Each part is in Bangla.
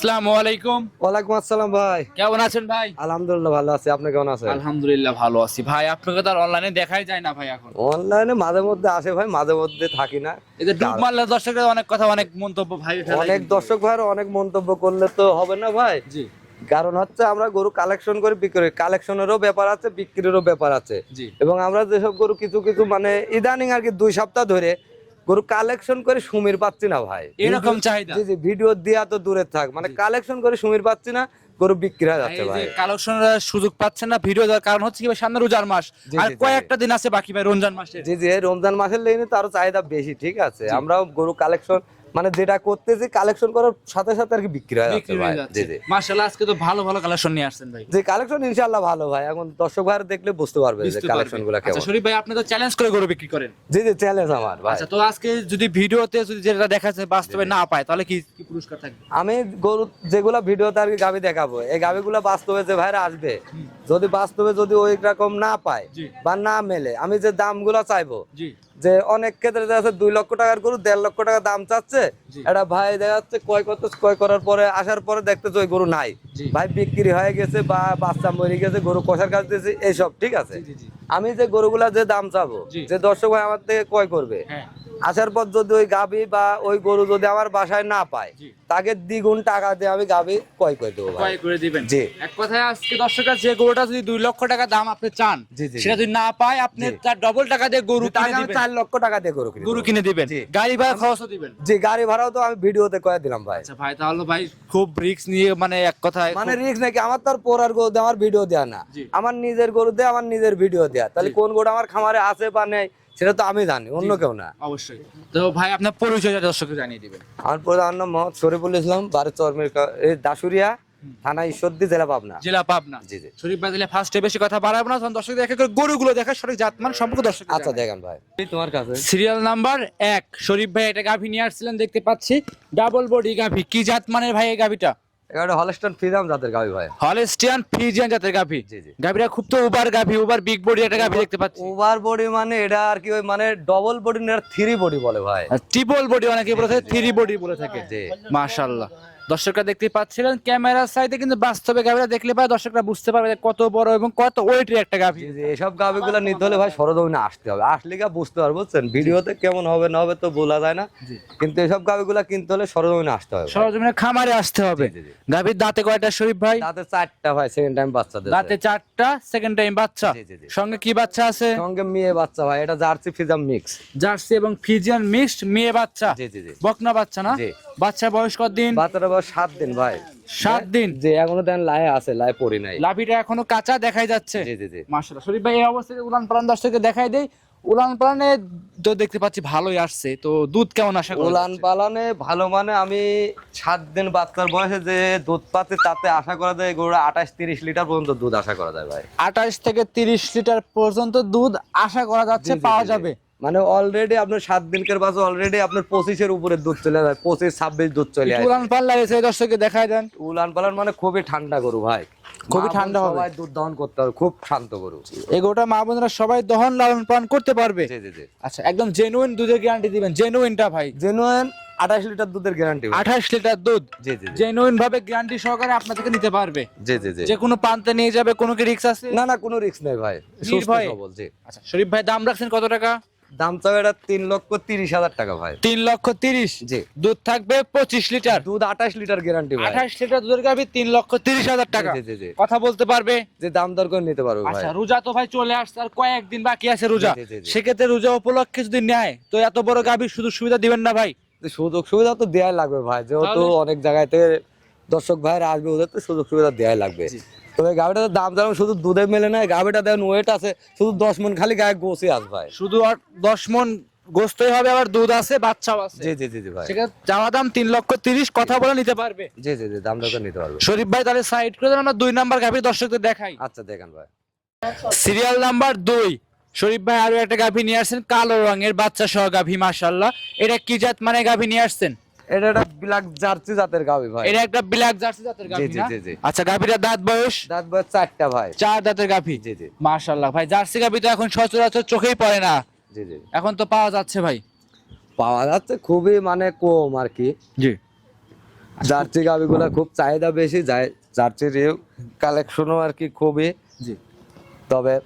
আসসালামু আলাইকুম। ওয়ালাইকুম আসসালাম ভাই। কেমন আছেন ভাই? আলহামদুলিল্লাহ ভালো আছি। আপনি কেমন আছেন? আলহামদুলিল্লাহ ভালো আছি। ভাই আপনাকে তো অনলাইনে দেখাই যায় না ভাই এখন। অনলাইনে মাঝে মধ্যে আসে ভাই মাঝে মধ্যে থাকি না। এই যে ডুব মারলে দর্শকরা অনেক কথা অনেক মন্তব্য ভাই অনেক দর্শক ভাইয়ের অনেক মন্তব্য করলে তো হবে না ভাই। জি। কারণ হচ্ছে আমরা গরু কালেকশন করে বিক্রি কালেকশনেরও ব্যাপার আছে বিক্রিরও ব্যাপার আছে। এবং আমরা যেসব গরু কিছু কিছু মানে ইদানিং আর কি দুই সপ্তাহ ধরে গরু কালেকশন করে সুমির পাচ্ছি না ভাই। এরকম চাহিদা? জি জি ভিডিও দেওয়া তো দূরে থাক। মানে কালেকশন করে সুমির পাচ্ছি না গরু বিক্রি হয়ে যাচ্ছে ভাই। কালেকশনের সুযোগ পাচ্ছেন না ভিডিও দেওয়ার কারণ হচ্ছে কি সামনে রোজার মাস। আর। কয়েকটা দিন আছে বাকি ভাই রমজান মাসে। জি জি রমজান মাসের লেনে তো আরও চাহিদা বেশি ঠিক আছে? আমরাও গরু কালেকশন মানে যেটা করতেছি কালেকশন করার সাথে সাথে আর কি বিক্রি হয় জি জি। মাশাআল্লাহ আজকে তো ভালো ভালো কালেকশন নিয়ে আসছেন ভাই। যে কালেকশন ইনশাআল্লাহ ভালো ভাই এখন দর্শক ভাই দেখলে বুঝতে পারবে যে। কালেকশনগুলা আচ্ছা কেমন শরীফ ভাই আপনি তো চ্যালেঞ্জ করে গরু বিক্রি করেন। জি জি চ্যালেঞ্জ আমার ভাই। আচ্ছা তো আজকে যদি ভিডিওতে যদি যেটা দেখা যাচ্ছে বাস্তবে না পায় তাহলে কি কি পুরস্কার থাকবে? আমি গরু যেগুলা ভিডিওতে আর কি গাবি দেখাবো এই গাবিগুলা বাস্তবে যে ভাইরা আসবে যদি বাস্তবে যদি ওই রকম না পায় বা না মেলে আমি যে দামগুলা চাইব জি। যে অনেক ক্ষেত্রে দেখা যাচ্ছে দুই লক্ষ টাকার গরু দেড় লক্ষ টাকা দাম চাচ্ছে। একটা এটা ভাই দেখা যাচ্ছে ক্রয় করতে ক্রয় করার পরে আসার পরে দেখতেছে ওই গরু নাই। ভাই বিক্রি হয়ে গেছে বা বাচ্চা মরে গেছে গরু কষার কাজ দিয়েছে এইসব ঠিক আছে? আমি যে গরুগুলা যে দাম চাবো যে দর্শক ভাই আমার থেকে ক্রয় করবে হ্যাঁ। আসার পর যদি ওই গাবি বা ওই গরু যদি আমার বাসায় না পায় তাকে দ্বিগুণ টাকা দিয়ে আমি গাবি ক্রয় করে দেবো ক্রয় করে দিবেন। জি। এক কথায় আজকে দর্শকরা যে গরুটা যদি দুই লক্ষ টাকা দাম আপনি চান সেটা যদি না পায় আপনি তার ডবল টাকা দিয়ে গরু কিনে আমি দিবেন। চার লক্ষ টাকা দিয়ে গরু কিনে গরু কিনে দিবেন। গাড়ি ভাড়া খরচও দিবেন। জি গাড়ি ভাড়াও তো আমি ভিডিওতে কয়ে দিলাম ভাই। আচ্ছা ভাই তাহলে ভাই খুব রিস্ক নিয়ে মানে এক কথায় মানে রিস্ক নাকি আমার তো আর পোড়ার গরু দিয়ে আমার ভিডিও দেয়া না। আমার নিজের গরু দিয়ে আমার নিজের ভিডিও দেয়া। তাহলে কোন গরু আমার খামারে আছে বা নেই? সেটা তো আমি জানি অন্য কেউ না। অবশ্যই। তো ভাই আপনার পরিচয়টা দর্শককে জানিয়ে দিবেন। আমার প্রধান নাম মোহাম্মদ শরীফুল ইসলাম বারে চরমের এই দাসুরিয়া থানা ঈশ্বরদী জেলা পাবনা। জেলা পাবনা। জি জি। শরীফ ভাই দিলে ফার্স্টে বেশি কথা বাড়াবো না তখন দর্শক দেখে গরুগুলো দেখা সঠিক জাতমান সম্পর্কে দর্শক আচ্ছা দেখেন ভাই। এই তোমার কাছে? সিরিয়াল নাম্বার এক শরীফ ভাই এটা গাভী নিয়ে আসছিলেন দেখতে পাচ্ছি। ডাবল বডি গাভী কি জাত মানের ভাই এই গাভীটা? এটা হলস্টন ফ্রিডাম জাতের ভাই। হলস্টিয়ান ফ্রিজিয়ান জাতের গাভী? জি। খুব তো উবার গাভী উবার বিগ বডি একটা গাভী দেখতে পাচ্ছি। ওভার বডি মানে এটা আর কি ওই মানে ডবল বডি না থ্রি বডি বলে ভাই। ট্রিপল বডি অনেকে বলে থাকে থ্রি বডি বলে থাকে। মাশাআল্লাহ। দর্শকরা দেখতে পাচ্ছিলেন ক্যামেরার সাইডে কিন্তু বাস্তবে গাভীরা দেখলে পায় দর্শকরা বুঝতে পারবে কত বড় এবং কত ওয়েটের একটা গাভী। এসব গাবিগুলো নিতে হলে ভাই সরজমিনে আসতে হবে। আসলে কি বুঝতে পারব বুঝছেন? ভিডিওতে কেমন হবে না হবে তো বলা যায় না। কিন্তু এসব গাবিগুলো কিনতে হলে সরজমিনে আসতে হবে। সরজমিনে খামারে আসতে হবে। গাভীর দাঁতে কয়টা শরীফ ভাই? তাতে চারটা ভাই সেকেন্ড টাইম বাচ্চা। দাঁতে চারটা সেকেন্ড টাইম বাচ্চা। সঙ্গে কি বাচ্চা আছে? সঙ্গে মেয়ে বাচ্চা ভাই এটা জার্সি ফিজাম মিক্স। জার্সি এবং ফিজিয়ান মিক্সড মেয়ে বাচ্চা। জি জি জি। বকনা বাচ্চা না। বাচ্চা বয়স কত দিন বাচ্চাটা সাত দিন ভাই। সাত দিন? যে এখনও দেন আছে পড়ি নাই। লাভিটা এখনও কাঁচা দেখাই যাচ্ছে। জি জি জি। মাশাআল্লাহ। শরীফ ভাই এই অবস্থায় উলান পালান দর্শককে দেখাই দেই। উলান পালানে তো দেখতে পাচ্ছি ভালোই আসছে। তো দুধ কেমন করা উলান পালানে ভালো মানে আমি সাত দিন বাচ্চার বয়সে যে দুধ পাচ্ছি তাতে আশা করা যায় গরুরা আঠাশ তিরিশ লিটার পর্যন্ত দুধ আশা করা যায় ভাই। আঠাশ থেকে তিরিশ লিটার পর্যন্ত দুধ আশা করা যাচ্ছে পাওয়া। যাবে। মানে অলরেডি আপনার সাত দিনকের বাজে অলরেডি আপনার পঁচিশের উপরে দুধ চলে যায় পঁচিশ ছাব্বিশ দুধ চলে যায় উলান পাল্লা এসে দর্শককে দেখাই দেন। উলান পালান মানে খুবই ঠান্ডা গরু ভাই। খুবই ঠান্ডা হবে। সবাই দুধ দহন করতে হবে খুব শান্ত গরু। এগোটা মা বোনেরা সবাই দহন লালন পালন করতে পারবে? জি জি জি। আচ্ছা একদম জেনুইন দুধের গ্যারান্টি দিবেন। জেনুইনটা ভাই। জেনুয়েন আঠাশ লিটার দুধের গ্যারান্টি আঠাশ লিটার দুধ। জি জি জেনুইন ভাবে গ্যারান্টি সহকারে আপনার থেকে নিতে পারবে। জি জি জি। যে কোনো প্রান্তে নিয়ে যাবে কোনো কি রিক্স আছে? না না কোনো রিস্ক নেই ভাই। সুস্থ সবল জি। আচ্ছা শরীফ ভাই দাম রাখছেন কত টাকা? দাম চাও এটা তিন লক্ষ তিরিশ হাজার টাকা ভাই। তিন লক্ষ তিরিশ? জি। দুধ থাকবে পঁচিশ লিটার। দুধ আঠাশ লিটার গ্যারান্টি ভাই। আঠাশ লিটার দুধের গাভি তিন লক্ষ তিরিশ হাজার টাকা। জি, জি, জি। কথা বলতে পারবে? যে দাম দর করে নিতে পারব ভাই। আচ্ছা রোজা তো ভাই চলে আসছে আর কয়েকদিন বাকি আছে রোজা। সেক্ষেত্রে রোজা উপলক্ষে যদি নেয় তো এত বড় গাভীর শুধু সুবিধা দিবেন না ভাই? সুযোগ সুবিধা তো দেয়াই লাগবে ভাই। যেহেতু অনেক জায়গায় থেকে দর্শক ভাইরা আসবে ওদের তো সুযোগ সুবিধা দেয়াই লাগবে। তবে গাভিটা দাম শুধু দুধে মেলে না গাভিটা দেন ওয়েট আছে শুধু দশ মন খালি গায়ে গোসে আস ভাই। শুধু আর দশ মন গোস্তই হবে আবার দুধ আছে বাচ্চাও আছে। জি জি জি ভাই। সেক্ষেত্রে চাওয়া দাম তিন লক্ষ তিরিশ কথা বলে নিতে পারবে। জি জি জি দাম দর নিতে পারবে। শরীফ ভাই তাহলে সাইড করে দেন আমরা দুই নাম্বার গাভী দর্শকদের দেখাই। আচ্ছা দেখেন ভাই। সিরিয়াল নাম্বার দুই। শরীফ ভাই আরও একটা গাভী নিয়ে আসছেন কালো রঙের বাচ্চা সহ গাভী মাশাল্লাহ এটা কি জাত মানে গাভী নিয়ে আসছেন? এটা একটা ব্ল্যাক জার্সি জাতের গাভি ভাই। এটা একটা ব্ল্যাক জার্সি জাতের গাভী জি, জি, জি। আচ্ছা গাভীর দাঁত বয়স? দাঁত বয়স চারটা ভাই। চার দাঁতের গাভী? জি জি। মাশাল্লাহ ভাই জার্সি গাভী তো এখন সচরাচর চোখেই পড়ে না। জি জি। এখন তো পাওয়া যাচ্ছে ভাই। পাওয়া যাচ্ছে খুবই মানে কম আর কি। জি। জার্সি গাভিগুলো খুব চাহিদা বেশি যায় জার্সির কালেকশনও আর কি খুবই। জি। তবে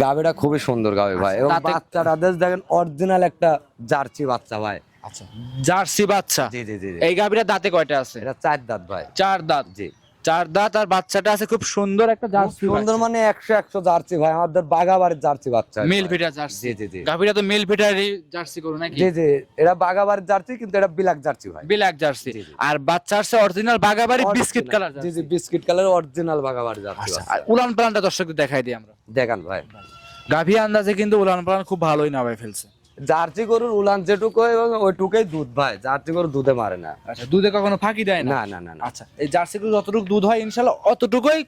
গাভিটা খুবই সুন্দর গাভি ভাই। এবং তাতে- বাচ্চাটা দেখেন অরিজিনাল একটা জার্সি বাচ্চা ভাই। আচ্ছা। জার্সি বাচ্চা। জি জি জি জি। এই গাভীরা দাঁতে কয়টা আছে? এটা চার দাঁত ভাই। চার দাঁত। জি। চার দাঁত আর বাচ্চাটা আছে খুব সুন্দর একটা জার্সি সুন্দর মানে একশো একশো জার্সি ভাই। আমাদের বাগাবাড়ির জার্সি বাচ্চা। মিল ফিটার জার্সি। জি জি জি। গাভীরা তো মিল ফিটারই জার্সি করো নাকি? জি জি। এটা বাগাবাড়ির জার্সি কিন্তু এটা বিলাক জার্সি ভাই। Black jersey. আর বাচ্চা আছে অরিজিনাল বাগাবাড়ি বিস্কিট কালার জি জি বিস্কিট কালার অরিজিনাল বাগাবাড়ি জার্সি আচ্ছা আর উলান পালানটা দর্শকদের দেখাই দিই আমরা। দেখান ভাই। গাভী আন্দাজে কিন্তু উলান পালান খুব ভালোই নামাই ফেলছে। জার্সি গরুর উলান যেটুকু এবং ওইটুকুই দুধ ভাই জার্সি গরু দুধে মারে না। আচ্ছা দুধে কখনো ফাঁকি দেয় না? না না না আচ্ছা এই জার্সি গরু যতটুকু দুধ হয় ইনশাল্লাহ অতটুকুই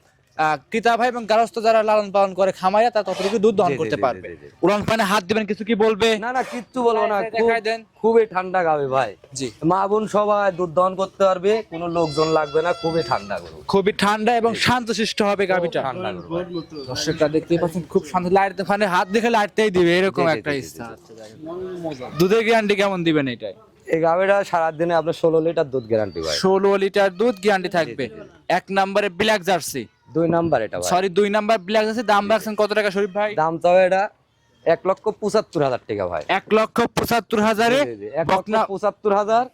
ক্রেতা ভাই এবং গারস্থ যারা লালন পালন করে খামাইয়া তার ততটুকু দুধ দহন করতে পারবে। উলান পানে হাত দিবেন কিছু কি বলবে না না কিচ্ছু বলব না। খুবই ঠান্ডা গাবে ভাই জি মা বোন সবাই দুধ দহন করতে পারবে কোনো লোকজন লাগবে না খুবই ঠান্ডা গরু খুবই ঠান্ডা এবং শান্ত শান্তশিষ্ট হবে গাভীটা ঠান্ডা গরু দর্শকরা দেখতেই পাচ্ছেন খুব শান্ত লাইট মানে হাত দেখে লাইটটাই দিবে এরকম একটা ইচ্ছা আচ্ছা, দুধের গ্যারান্টি কেমন দিবেন এটাই এই গাবেটা সারাদিনে আপনার ষোলো লিটার দুধ গ্যারান্টি ষোলো লিটার দুধ গ্যারান্টি থাকবে এক নম্বরে ব্ল্যাক জার্সি দুই নাম্বার এটা সরি দুই নাম্বার ব্ল্যাক আছে দাম রাখছেন কত টাকা শরীফ ভাই? দাম চাও এটা এক লক্ষ পঁচাত্তর হাজার টাকা ভাই। এক লক্ষ পঁচাত্তর হাজারে এক লক্ষ পঁচাত্তর হাজার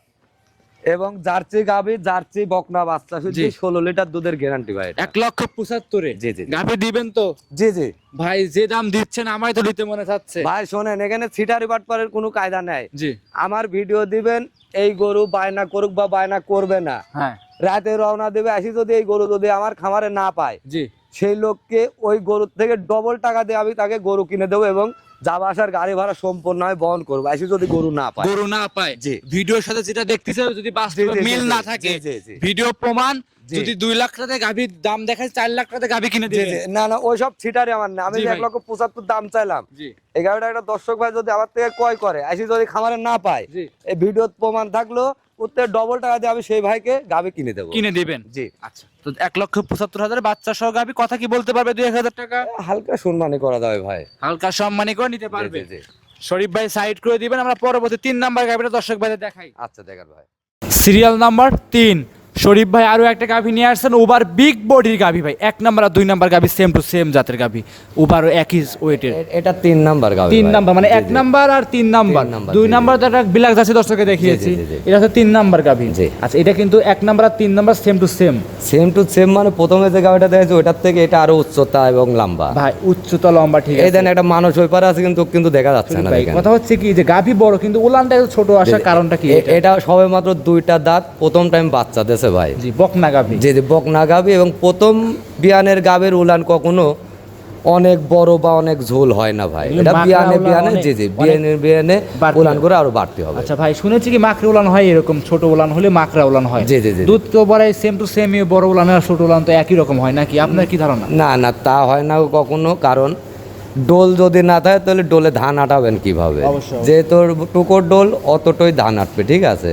এবং জার্সি গাবি জার্সি বকনা বাচ্চা শুধু ষোলো লিটার দুধের গ্যারান্টি ভাই এক লক্ষ পঁচাত্তরে? জি, জি। গাভী দিবেন তো? জি জি। ভাই যে দাম দিচ্ছেন আমায় তো দিতে মনে চাচ্ছে ভাই শোনেন এখানে ছিটারি বাটপারের কোনো কায়দা নাই। জি। আমার ভিডিও দিবেন এই গরু বায়না করুক বা বায়না করবে না। হ্যাঁ। রাতে রওনা দেবে আসি যদি এই গরু যদি আমার খামারে না পায়। জি। সেই লোককে ওই গরুর থেকে ডবল টাকা দিয়ে আমি তাকে গরু কিনে দেবো এবং যাওয়া আসার গাড়ি ভাড়া সম্পূর্ণ হয় বহন করব। আসি যদি গরু না পায়। গরু না পায়। জি। ভিডিওর সাথে যেটা দেখতেছে যদি বাস্তবে মিল না থাকে। ভিডিও প্রমাণ যদি দুই লাখ টাকা গাভীর দাম দেখায় চার লাখ টাকা গাভী কিনে জি। না না ওই সব ছিটারি আমার না। আমি এক। লক্ষ পঁচাত্তর দাম চাইলাম। এই গাড়িটা একটা দর্শক ভাই যদি আমার থেকে ক্রয় করে আসি যদি খামারে না পায় এই ভিডিও প্রমাণ থাকল উত্তর ডবল টাকা দিয়ে আমি সেই ভাইকে গাবি কিনে দেবো। কিনে দিবেন? জি আচ্ছা। তো এক লক্ষ পঁচাত্তর হাজার বাচ্চা সহ গাবি কথা কি বলতে পারবে দুই এক হাজার টাকা? হালকা সম্মানে করা দেবে ভাই। হালকা সম্মানে করে নিতে পারবে। জি। শরীফ ভাই সাইড করে দিবেন আমরা পরবর্তী তিন নাম্বার গাবিটা দর্শক ভাইদের দেখাই। আচ্ছা দেখার ভাই। সিরিয়াল নাম্বার তিন শরীফ ভাই আরও একটা গাভী নিয়ে আসছেন ওভার বিগ বডির গাভী ভাই। এক নাম্বার আর দুই নাম্বার গাভী সেম টু সেম জাতের গাভী। ওভারও একই ওয়েটের এটা তিন নাম্বার গাবি তিন। নাম্বার মানে এক। নাম্বার আর তিন নাম্বার। দুই। নাম্বার তো একটা বিলাক যাচ্ছে দর্শকে দেখিয়েছি। এটা হচ্ছে তিন নাম্বার গাভী। আচ্ছা এটা কিন্তু এক নাম্বার আর তিন number same to same same to same মানে প্রথমে যে গাড়িটা দেখেছি ওটার থেকে এটা আরও উচ্চতা এবং লম্বা। ভাই উচ্চতা লম্বা ঠিক এই আছে। দেন একটা মানুষ ওই পারে আছে কিন্তু কিন্তু দেখা যাচ্ছে না ভাই, কথা হচ্ছে কি যে গাভী বড় কিন্তু উলানটা ছোট আসার কারণটা কি এটা? সবে মাত্র দুইটা দাঁত প্রথম টাইম বাচ্চা দেশে ভাই। জি বকনা গাভী যে যে বকনা গাবি এবং প্রথম বিয়ানের গাবের উলান কখনো অনেক বড় বা অনেক ঝোল হয় না ভাই। এটা বিয়ানে বিয়ানে জি জি বিয়ানের বিয়ানে উলান করে আরও বাড়তে হবে। আচ্ছা ভাই শুনেছি কি মাকড়া উলান হয় এরকম ছোট উলান হলে মাকড়া উলান হয়। জি, জি, জি। দুধ তো বড় সেম টু সেম বড় উলান আর ছোট উলান তো একই রকম হয় নাকি? আপনার কি ধারণা? না না তা হয় না কখনো কারণ ডোল যদি না থাকে তাহলে ডোলে ধান আটাবেন কীভাবে? যেহেতু যে তোর টুকোর ডোল অতটাই ধান আটবে ঠিক আছে?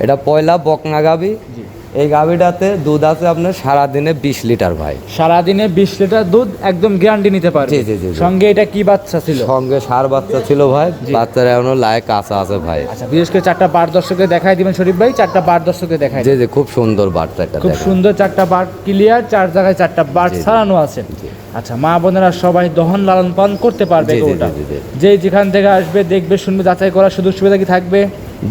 এটা পয়লা বকনা গাবি। জি। এই গাবিটাতে দুধ আছে আপনার সারাদিনে বিশ লিটার ভাই। সারাদিনে বিশ লিটার দুধ একদম গ্যারান্টি নিতে পারবে। জি, জি, জি, জি। সঙ্গে এটা কি বাচ্চা ছিল? সঙ্গে সার বাচ্চা ছিল ভাই বাচ্চার এখনও লায়ে কাঁচা আছে ভাই। আচ্ছা বিশেষ করে চারটা বার দর্শকে দেখাই দিবেন শরীফ ভাই চারটা বার দর্শকে দেখাই যে যে খুব সুন্দর একটা খুব সুন্দর চারটা বার ক্লিয়ার চার জায়গায় চারটা বার জি, জি। ছাড়ানো আছে। আচ্ছা মা বোনেরা সবাই দহন লালন পালন করতে পারবে জি, জি, জি, জি, জি। যে যেখান থেকে আসবে দেখবে শুনবে যাচাই করার সুযোগ সুবিধা কি থাকবে?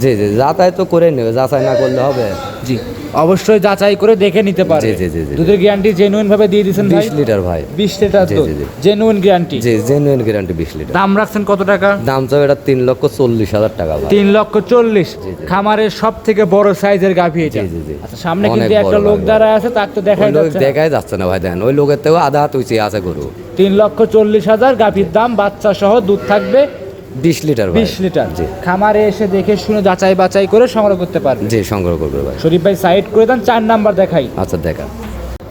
জি জি যাচাই তো করে নেবে যাচাই না করলে হবে। জি অবশ্যই যাচাই করে দেখে নিতে পারে। জি, জি, জি। দুধের গ্যারান্টি জেনুইন ভাবে দিয়ে দিয়েছেন ভাই? বিশ লিটার ভাই। বিশ লিটার দুধ। জি। জেনুইন গ্যারান্টি জি জেনুইন গ্যারান্টি বিশ লিটার। দাম রাখছেন কত টাকা? দাম চাও এটা তিন লক্ষ চল্লিশ হাজার টাকা ভাই। তিন লক্ষ চল্লিশ। জি, জি। খামারের সব থেকে বড় সাইজের গাভী এটা। জি, জি, জি। আচ্ছা সামনে কিন্তু একটা লোক দাঁড়ায় আছে তার তো দেখাই লোক যাচ্ছে না। দেখাই যাচ্ছে না ভাই দেখেন ওই লোকের থেকেও আধা হাত উঁচিয়ে আছে গরু। তিন লক্ষ চল্লিশ হাজার গাভীর দাম বাচ্চা সহ দুধ থাকবে। বিশ লিটার ভাই। বিশ লিটার। জি। খামারে এসে দেখে শুনে যাচাই বাছাই করে সংগ্রহ করতে পারবে। জি সংগ্রহ করবে ভাই। শরীফ ভাই সাইড করে দেন চার নাম্বার দেখাই। আচ্ছা দেখা।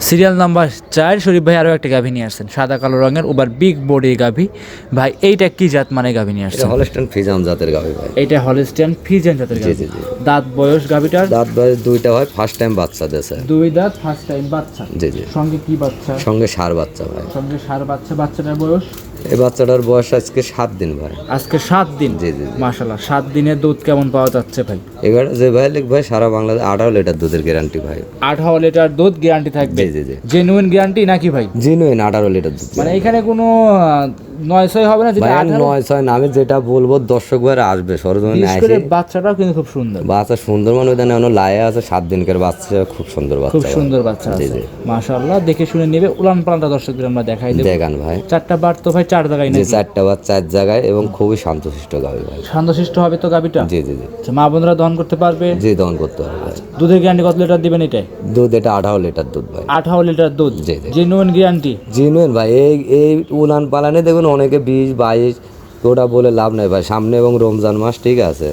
সিরিয়াল নাম্বার চার শরীফ ভাই আরও একটা গাভী নিয়ে আসছেন। সাদা কালো রঙের ওবার বিগ বডি গাভী। ভাই এইটা কি জাত মানে গাভী নিয়ে এটা আসছেন? হলস্টান ফিজাম জাতের গাভি ভাই। এইটা হলিস্টিয়ান ফিজেন জাতের গাভী। জি, জি। দাঁত বয়স গাভীটার? দাঁত বয়স দুইটা ভাই ফার্স্ট টাইম বাচ্চা দেশে দুই দাঁত ফার্স্ট টাইম বাচ্চা। জি জি। সঙ্গে কি বাচ্চা? সঙ্গে সার বাচ্চা ভাই। সঙ্গে সার বাচ্চা বাচ্চাটার বয়স? এই বাচ্চাটার বয়স আজকে সাত দিন ভাই। আজকে সাত দিন? জি, জি। মাশাল্লাহ সাত দিনের দুধ কেমন পাওয়া যাচ্ছে ভাই? এবার যে ভাই লিখ ভাই সারা বাংলাদেশ আঠারো লিটার দুধের গ্যারান্টি ভাই। আঠারো লিটার দুধ গ্যারান্টি থাকবে? জি জি জি। জেনুইন গ্যারান্টি নাকি ভাই? জেনুইন আঠারো লিটার দুধ মানে এখানে কোনো নয় ছয় হবে না যেটা নয় ছয় না আমি যেটা বলব দর্শক ভাই আসবে সরজমিনে আসে বাচ্চাটাও কিন্তু খুব সুন্দর। বাচ্চা সুন্দর মানে ওইখানে এখনও লায়ে আছে সাত দিনকার বাচ্চা খুব সুন্দর খুব বাচ্চা ভাই। সুন্দর বাচ্চা আছে। মাশাআল্লাহ দেখে শুনে নেবে। উলান পালানটা দর্শকদের আমরা দেখাই দেবো। দেখান ভাই। চারটা বার তো ভাই চার জায়গায় নাকি? চারটা বাচ্চা চার জায়গায় এবং খুবই শান্তশিষ্ট গাবে ভাই। শান্তশিষ্ট হবে তো গাবিটা জি জি জি। আচ্ছা মা বোনরা দহন করতে পারবে? জি দহন করতে ভাই। দুধের গ্যারান্টি কত লিটার দিবেন এটাই দুধ এটা আঠারো লিটার দুধ ভাই। আঠারো লিটার দুধ। জি, জি। জেনুইন গ্যারান্টি জিনুইন ভাই এই এই উলান পালানে দেখুন অনেকে বিশ বাইশ ওটা বলে লাভ নাই ভাই। সামনে এবং রমজান মাস ঠিক আছে।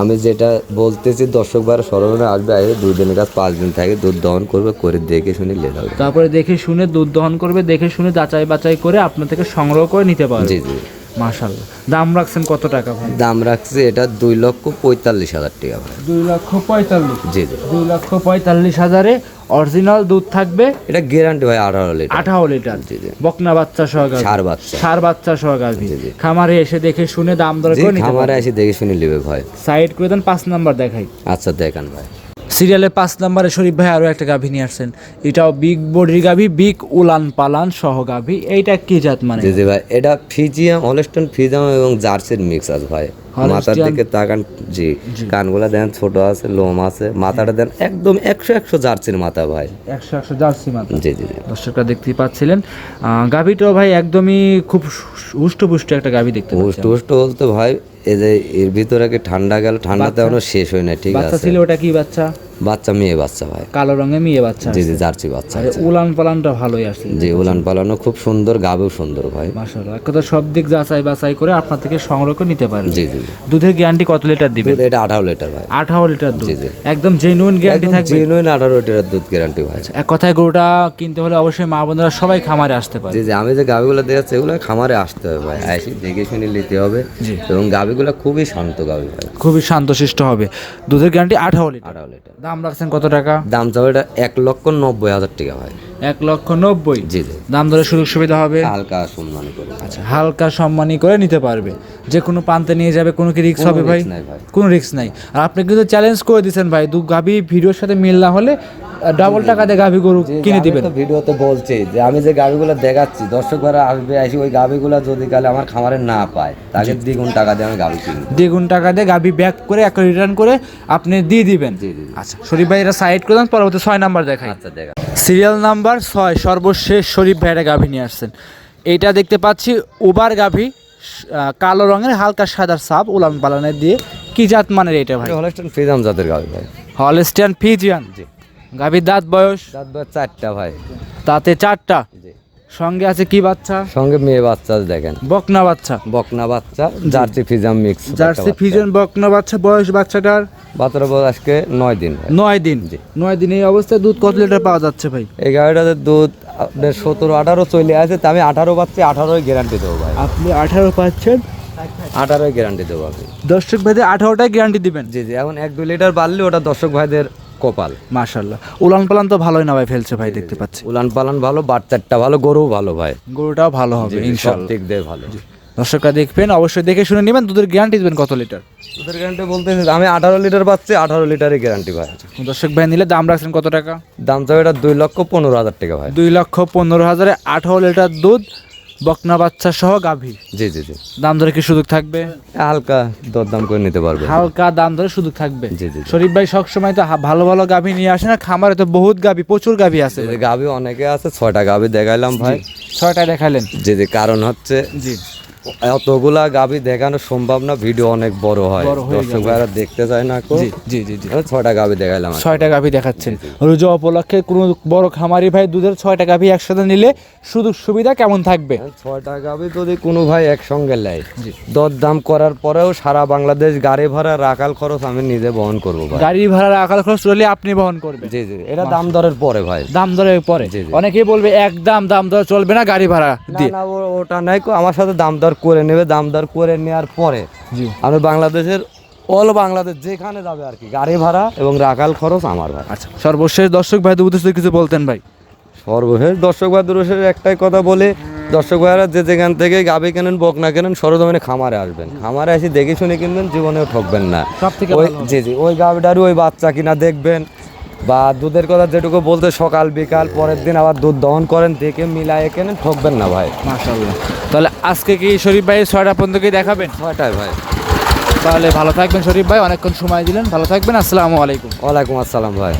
আমি যেটা বলতেছি দর্শক বার সরবরাহ আসবে আগে দুই দিনের কাজ পাঁচ দিন থাকে দুধ দহন করবে করে দেখে শুনে লে হবে তারপরে দেখে শুনে দুধ দহন করবে দেখে শুনে যাচাই বাচাই করে আপনার থেকে সংগ্রহ করে নিতে পারবে। জি জি। মাশাল্লাহ দাম রাখছেন কত টাকা ভাই? দাম রাখছে এটা দুই লক্ষ পঁয়তাল্লিশ হাজার টাকা ভাই। দুই লক্ষ পঁয়তাল্লিশ? জি জি। দুই লক্ষ পঁয়তাল্লিশ হাজারে অরিজিনাল দুধ থাকবে? এটা গ্যারান্টি ভাই আঠারো লিটার। আঠারো লিটার? জি জি। বকনা বাচ্চা সহ গাভী। সার বাচ্চা। সার বাচ্চা সহ গাভী? জি, জি। খামারে এসে দেখে শুনে দাম দর করে নিতে খামারে এসে দেখে শুনে নেবে ভাই। সাইড করে দেন পাঁচ নাম্বার দেখাই। আচ্ছা দেখান ভাই। সিরিয়ালে পাঁচ নাম্বারে শরীফ ভাই আরও একটা গাভী নিয়ে আসছেন। এটাও বিগ বডির গাভী বিগ উলান পালান সহ গাভী। এইটা কি জাত মানে? জি ভাই এটা ফিজিয়াম হলস্টন ফিজিয়াম এবং জার্সির মিক্স আছে ভাই। মাথার দিকে তাকান জি কানগুলা দেন ছোট আছে লোম আছে মাথাটা দেন একদম একশো একশো জার্সির মাথা ভাই। একশো একশো জার্সি মাত্র জি জি দর্শকরা দেখতেই পাচ্ছিলেন। গাভীটাও ভাই একদমই খুব হুষ্টপুষ্ট একটা গাভী দেখতে হুষ্ট পাচ্ছেন হুষ্ট বলতে ভাই এই যে এর ভিতরে কি ঠান্ডা গেল ঠান্ডাতে এখনও শেষ হয় না ঠিক বাচ্চা আছে। ছিল ওটা কি বাচ্চা? বাচ্চা মেয়ে বাচ্চা ভাই। কালো রঙে মেয়ে বাচ্চা জি জি জার্সি বাচ্চা উলান পালানটা ভালোই আসছে জি উলান পালানো খুব সুন্দর গাবেও সুন্দর ভাই। মাশাআল্লাহ কথা সব দিক যাচাই বাছাই করে আপনার থেকে সংগ্রহ করে নিতে পারেন জি জি। দুধের গ্যারান্টি কত লিটার দিবেন? এটা আঠারো লিটার ভাই। আঠারো লিটার দুধ। জি, জি। একদম জেনুইন গ্যারান্টি থাকবে। জেনুইন আঠারো লিটার দুধ গ্যারান্টি ভাই। এক কথায় গরুটা কিনতে হলে অবশ্যই মা বোনেরা সবাই খামারে আসতে পারে। জি জি আমি যে গাভিগুলো দেখাচ্ছি এগুলো খামারে আসতে হবে ভাই। আসি দেখে শুনে নিতে হবে। এবং গাভিগুলো খুবই শান্ত গাভি ভাই। খুবই শান্তশিষ্ট হবে। দুধের গ্যারান্টি আঠারো লিটার। আঠারো লিটার। দাম রাখছেন কত টাকা? দাম চাবে এটা এক লক্ষ নব্বই হাজার টাকা ভাই। এক লক্ষ নব্বই? জি জি। দাম ধরে সুযোগ সুবিধা হবে? হালকা সম্মানী করে। আচ্ছা হালকা সম্মানী করে নিতে পারবে। যে কোনো প্রান্তে নিয়ে যাবে কোনো কি রিক্স হবে ভাই? ভাই। কোনো রিক্স নাই। আর আপনি কিন্তু চ্যালেঞ্জ করে দিয়েছেন ভাই। দু গাভি ভিডিওর সাথে মিল না হলে ডাবল টাকা দিয়ে গাভি গরু কিনে দিবেন। ভিডিওতে বলছি যে আমি যে গাভিগুলো দেখাচ্ছি দর্শক ভাড়া আসবে আসি ওই গাভিগুলো যদি কালে আমার খামারে না পায় তাকে দ্বিগুণ টাকা দিয়ে আমি গাভি কিনবো দ্বিগুণ টাকা দিয়ে গাভি ব্যাক করে একটা রিটার্ন করে আপনি দিয়ে দিবেন। আচ্ছা শরীফ ভাই এটা সাইড করে দেন পরবর্তী ছয় নাম্বার দেখাই। আচ্ছা দেখা। সিরিয়াল নাম্বার ছয় সর্বশেষ শরীফ ভাইয়েরা গাভী নিয়ে আসছেন। এইটা দেখতে পাচ্ছি উবার গাভী কালো রঙের হালকা সাদার সাপ উলান পালানের দিয়ে কি জাত মানের এটা ভাই? হলস্টন ফ্রিজাম জাতের গাভি ভাই। Holstein Friesian. জি। গাভীর দাঁত বয়স? দাঁত বয়স চারটা ভাই। তাতে চারটা? সঙ্গে আছে কি বাচ্চা? সঙ্গে মেয়ে বাচ্চা দেখেন। বকনা বাচ্চা? বকনা বাচ্চা জার্সি ফিজাম মিক্স জার্সি ফিজিয়ান বকনা বাচ্চা বয়স বাচ্চাটার? বাচ্চার বয়স আজকে নয় দিন নয় দিন। জি। নয় দিন এই অবস্থায় দুধ কত লিটার পাওয়া যাচ্ছে ভাই? এই গাড়িটাতে দুধ আপনার সতেরো আঠারো চলে আছে তা আমি আঠারো পাচ্ছি আঠারোই গ্যারান্টি দেবো ভাই। আপনি আঠারো পাচ্ছেন? আঠারোই গ্যারান্টি দেবো আমি। দর্শক ভাইদের আঠারোটাই গ্যারান্টি দিবেন। জি জি এখন এক দুই লিটার বাড়লে ওটা দর্শক ভাইদের কপাল। মাশাল্লাহ উলান পালান তো ভালোই না ভাই ফেলছে ভাই দেখতে পাচ্ছি। উলান পালান ভালো বাচ্চারটা ভালো গরুও ভালো ভাই। গরুটাও ভালো হবে ইনশাল্লাহ দিক দিয়ে ভালো। দর্শকরা দেখবেন অবশ্যই দেখে শুনে নেবেন দুধের গ্যারান্টি দেবেন কত লিটার? দুধের গ্যারান্টি বলতে আমি আঠারো লিটার পাচ্ছি আঠারো লিটারই গ্যারান্টি ভাই। দর্শক ভাই নিলে দাম রাখছেন কত টাকা? দাম চাবে এটা দুই লক্ষ পনেরো হাজার টাকা ভাই। দুই লক্ষ পনেরো হাজারে আঠারো লিটার দুধ বকনা বাচ্চা সহ গাভী। জি জি জি। দাম ধরে কি সুযোগ থাকবে? হালকা দরদাম করে নিতে পারবে। হালকা দাম ধরে সুযোগ থাকবে। জি, জি। শরীফ ভাই সবসময় তো ভালো ভালো গাভী নিয়ে আসে না খামারে তো বহুত গাভী প্রচুর গাভী আছে গাভী অনেকে আছে ছয়টা গাভী দেখাইলাম ভাই। ছয়টা দেখালেন জি জি কারণ হচ্ছে জি। এতগুলা গাভি দেখানো সম্ভব না ভিডিও অনেক বড় হয়। দর্শক ভাইরা দেখতে চায় না কো? জি জি জি ছয়টা গাভি দেখাইলাম ছয়টা গাভী দেখাচ্ছেন। রোজা উপলক্ষে কোনো বড় খামারি ভাই দুধের ছয়টা গাভী একসাথে নিলে সুযোগ সুবিধা কেমন থাকবে? ছয়টা গাভি যদি কোনো ভাই একসঙ্গে নেয়। দর দাম করার পরেও সারা বাংলাদেশ গাড়ি ভাড়া রাখাল খরচ আমি নিজে বহন করব ভাই। গাড়ি ভাড়ার আকাল খরচ রইলে আপনি বহন করবেন। জি জি এটা দাম দরের পরে ভাই। দাম দরের পরে। অনেকেই বলবে একদম দাম দর চলবে না গাড়ি ভাড়া দিয়ে? না ওটা নাই আমার সাথে দাম দর করে নেবে দাম দর করে নেওয়ার পরে আমি বাংলাদেশের অল বাংলাদেশ যেখানে যাবে আর কি গাড়ি ভাড়া এবং রাখাল খরচ আমার ভাই। আচ্ছা সর্বশেষ দর্শক ভাই উদ্দেশ্যে কিছু বলতেন ভাই। সর্বশেষ দর্শক বা দুরশের একটাই কথা বলে দর্শক ভাইরা যে যেখান থেকে গাভি কেনেন বক না কেনেন সরজমিনে খামারে আসবেন। খামারে এসে দেখে শুনে কিনবেন জীবনেও ঠকবেন না। ওই। জি জি ওই গাভিটারই ওই বাচ্চা কিনা দেখবেন বা দুধের কথা যেটুকু বলতে সকাল বিকাল পরের দিন আবার দুধ দহন করেন দেখে মিলায়ে কেনেন ঠকবেন না ভাই। মাশাল্লাহ তাহলে আজকে কি শরীফ ভাই ছয়টা পর্যন্ত কি দেখাবেন? ছয়টায় ভাই। তাহলে ভালো থাকবেন শরীফ ভাই অনেকক্ষণ সময় দিলেন ভালো থাকবেন আসসালামু আলাইকুম। ওয়ালাইকুম আসসালাম ভাই।